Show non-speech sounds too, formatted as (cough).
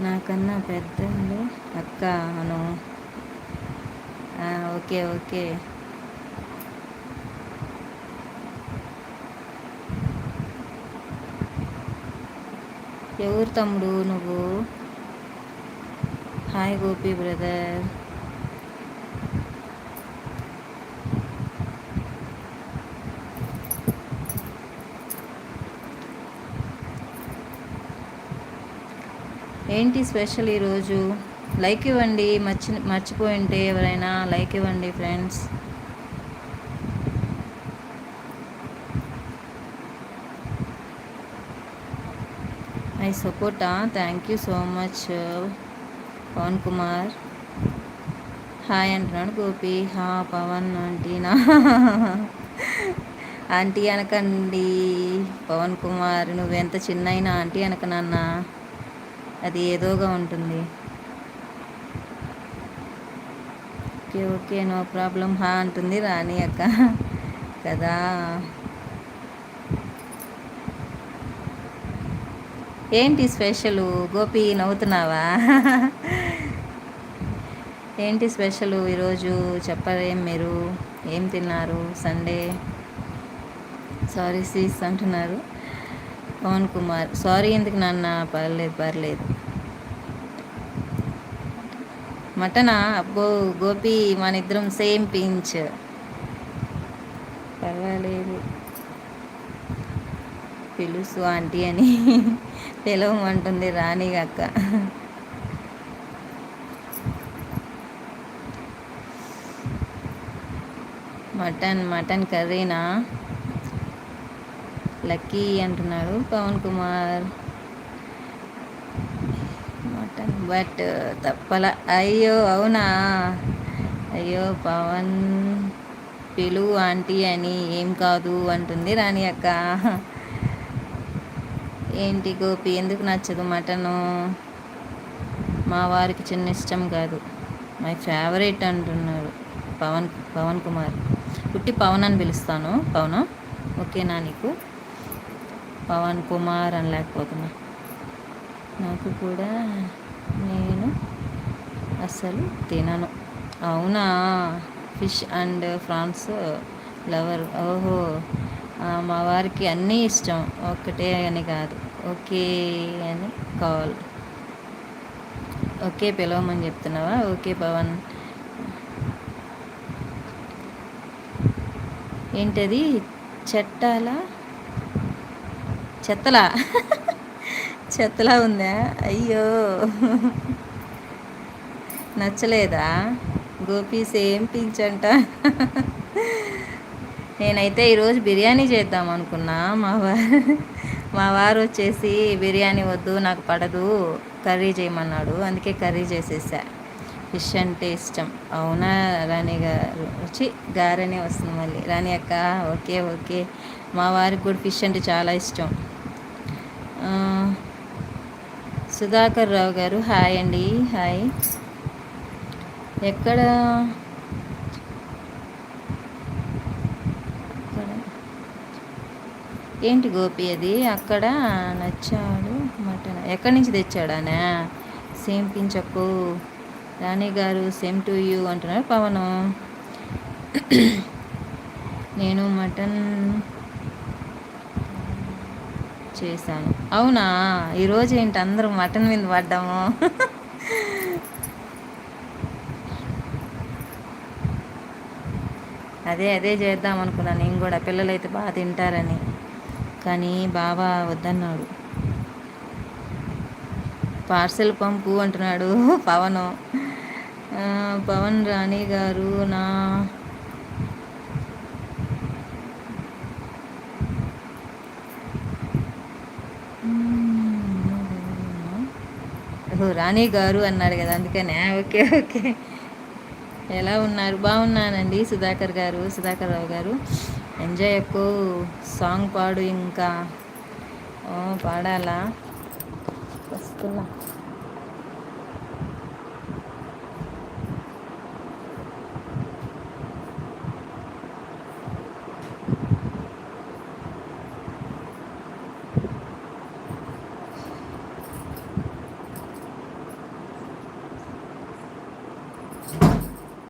నాకన్నా పెద్ద అక్క అను. Okay okay. ఎవరు తమ్ముడు నువ్వు? హాయ్ గోపి బ్రదర్ ఏంటి స్పెషల్ ఈరోజు? లైక్ ఇవ్వండి మర్చి మర్చిపోయి ఉంటే ఎవరైనా లైక్ ఇవ్వండి friends. I సపోర్టా? Thank you so much Pavan Kumar. Hi అంటున్నాడు గోపి. హా పవన్ ఆంటీనా? ఆంటీ అనకండి. పవన్ కుమార్ నువ్వెంత చిన్న అయినా ఆంటీ అనకనన్నా అది ఏదోగా ఉంటుంది. Okay okay no problem. హా అంటుంది రాణి అక్క. కదా? ఏంటి స్పెషల్? గోపి నవ్వుతున్నావా? ఏంటి స్పెషల్ ఈరోజు? చెప్పరేం మీరు. ఏం తిన్నారు? సండే. సారీ సీస్ అంటున్నారు. పవన్ కుమార్. సారీ ఎందుకు నాన్న? పర్లేదు పర్లేదు. మటనా? అబ్బో గోపి మన ఇద్దరం సేమ్ పించ్. పర్వాలేదు. పిలుసు ఆంటీ అని పిలవమంటుంది రాణి అక్క. మటన్ మటన్ కర్రీనా? లక్కీ అంటున్నాడు పవన్ కుమార్. మటన్ బట్ తప్పల. అయ్యో అవునా? అయ్యో పవన్ పిలు ఆంటీ అని ఏం కాదు అంటుంది రాణి అక్క. ఏంటి గోపి ఎందుకు నచ్చదు మటను? మా వారికి చిన్న ఇష్టం కాదు. మై ఫేవరెట్ అంటున్నాడు పవన్ పవన్ కుమార్. పుట్టి పవన్ అని పిలుస్తాను పవన్. ఓకేనా నీకు? పవన్ కుమార్ అనలేకపోతున్నా నాకు కూడా నేను అసలు తినను. అవునా? Fish and prawns lover. ఓహో మా వారికి అన్నీ ఇష్టం. ఒక్కటే అని కాదు. ఓకే అని కాల్. ఓకే పిలవమని చెప్తున్నావా? ఓకే పవన్. ఏంటది? చట్టాల? చెత్తలా. చెత్తలా ఉందా? అయ్యో. నచ్చలేదా? గోపీ సేమ్ అంట. నేనైతే ఈరోజు బిర్యానీ చేద్దాం అనుకున్నా. మా వారు మా వారు వచ్చేసి బిర్యానీ వద్దు నాకు పడదు కర్రీ చేయమన్నాడు. అందుకే కర్రీ చేసేసా. ఫిష్ అంటే ఇష్టం. అవునా రాణి గారు? వచ్చి గారనే వస్తుంది మళ్ళీ. రాణి అక్క ఓకే ఓకే. మా వారికి కూడా ఫిష్ అంటే చాలా ఇష్టం. సుధాకర్ రావు గారు హాయ్ అండి హాయ్. ఎక్కడ? ఏంటి గోపి అది? అక్కడ నచ్చాడు మటన్. ఎక్కడి నుంచి తెచ్చాడానే? సేమ్ పించకు రాణి గారు సేమ్ టు యూ అంటున్నారు పవను. (clears throat) నేను మటన్ చేశాను. అవునా? ఈరోజు ఏంటి అందరూ మటన్ మీద పడ్డాము? అదే అదే చేద్దాం అనుకున్నాను నేను కూడా పిల్లలు అయితే బాగా తింటారని. కానీ బాబా వద్దన్నాడు. పార్సెల్ పంపు అంటున్నాడు పవన్. పవన్ రాణి గారు నా రాణి గారు అన్నాడు కదా అందుకనే. Okay okay. ఎలా ఉన్నారు? బాగున్నానండి సుధాకర్ గారు సుధాకర్ రావు గారు. ఎంజాయ్ ఎక్కువ సాంగ్ పాడు ఇంకా. పాడాలా? వస్తున్నా.